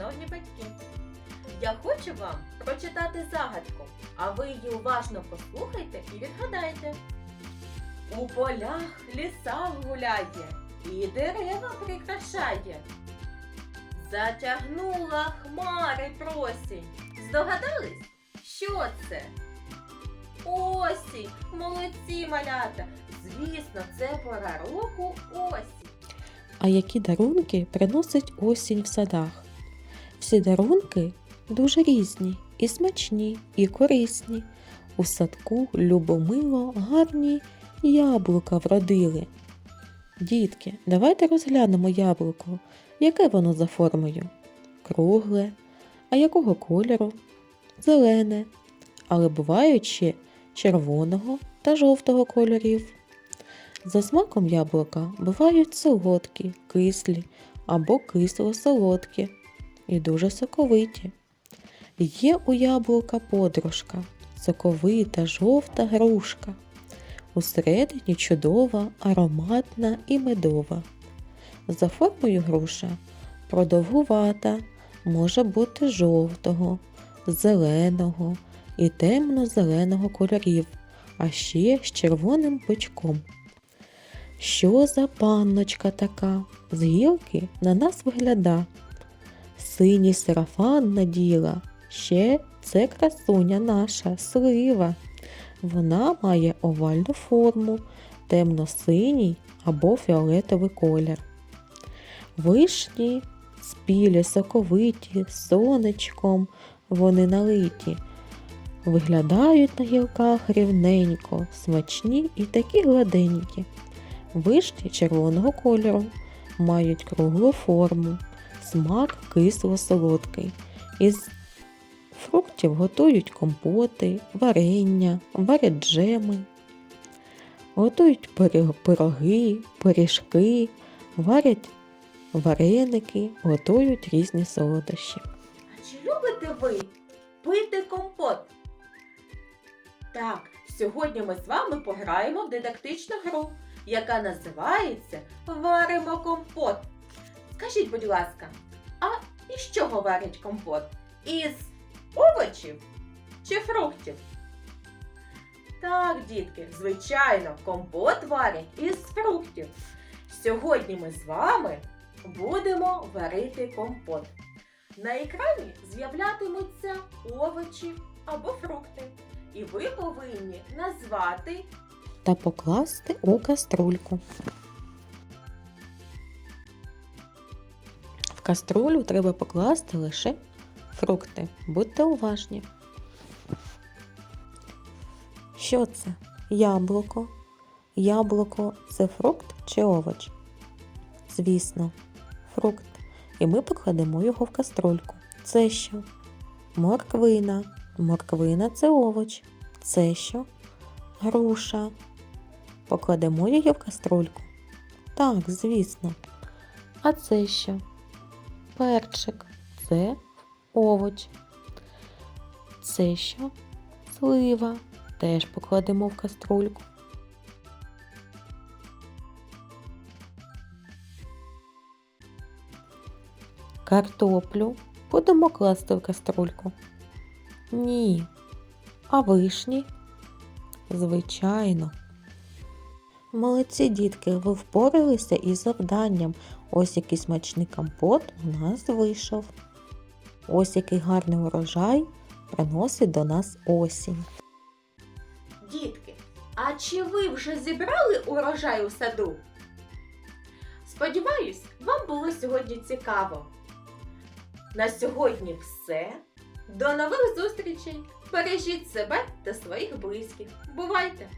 шановні батьки! Я хочу вам прочитати загадку, а ви її уважно послухайте і відгадайте. У полях ліса гуляє і дерева прикрашає. Затягнула хмари просінь. Здогадались? Що це? Осінь! Молодці малята! Звісно, це пора року осінь. А які дарунки приносить осінь в садах? Всі дарунки дуже різні, і смачні, і корисні. У садку любомило гарні яблука вродили. Дітки, давайте розглянемо яблуко. Яке воно за формою? Кругле. А якого кольору? Зелене. Але бувають ще червоного та жовтого кольорів. За смаком яблука бувають солодкі, кислі або кисло-солодкі і дуже соковиті. Є у яблука подружка, соковита жовта грушка. Усередині чудова, ароматна і медова. За формою груша продовгувата, може бути жовтого, зеленого і темно-зеленого кольорів, а ще з червоним пучком. Що за панночка така? З гілки на нас вигляда. Синій сарафан наділа, ще це красуня наша, слива. Вона має овальну форму, темно-синій або фіолетовий колір. Вишні спілі, соковиті, сонечком вони налиті. Виглядають на гілках рівненько, смачні і такі гладенькі. Вишні червоного кольору, мають круглу форму, смак кисло-солодкий. Із фруктів готують компоти, варення, варять джеми, готують пироги, пиріжки, варять вареники, готують різні солодощі. А чи любите ви пити компот? Так, сьогодні ми з вами пограємо в дидактичну гру, яка називається Варимо компот. Скажіть, будь ласка, а із чого варять компот? Із овочів чи фруктів? Так, дітки, звичайно, компот варять із фруктів. Сьогодні ми з вами будемо варити компот. На екрані з'являтимуться овочі або фрукти, і ви повинні назвати Та покласти у каструльку. Каструлю треба покласти лише фрукти. Будьте уважні. Що це? Яблуко. Яблуко це фрукт чи овоч? Звісно, фрукт. І ми покладемо його в каструльку. Це що? Морквина. Морквина це овоч. Це що? Груша. Покладемо її в каструльку. Так, звісно. А це що? Перчик. Це овоч. Це що? Слива. Теж покладемо в каструльку. Картоплю будемо класти в каструльку. Ні. А вишні? Звичайно. Молодці дітки, ви впоралися із завданням. Ось який смачний компот у нас вийшов. Ось який гарний урожай приносить до нас осінь. дітки. А чи ви вже зібрали урожай у саду? Сподіваюсь, вам було сьогодні цікаво. На сьогодні все. До нових зустрічей! Бережіть себе та своїх близьких. Бувайте!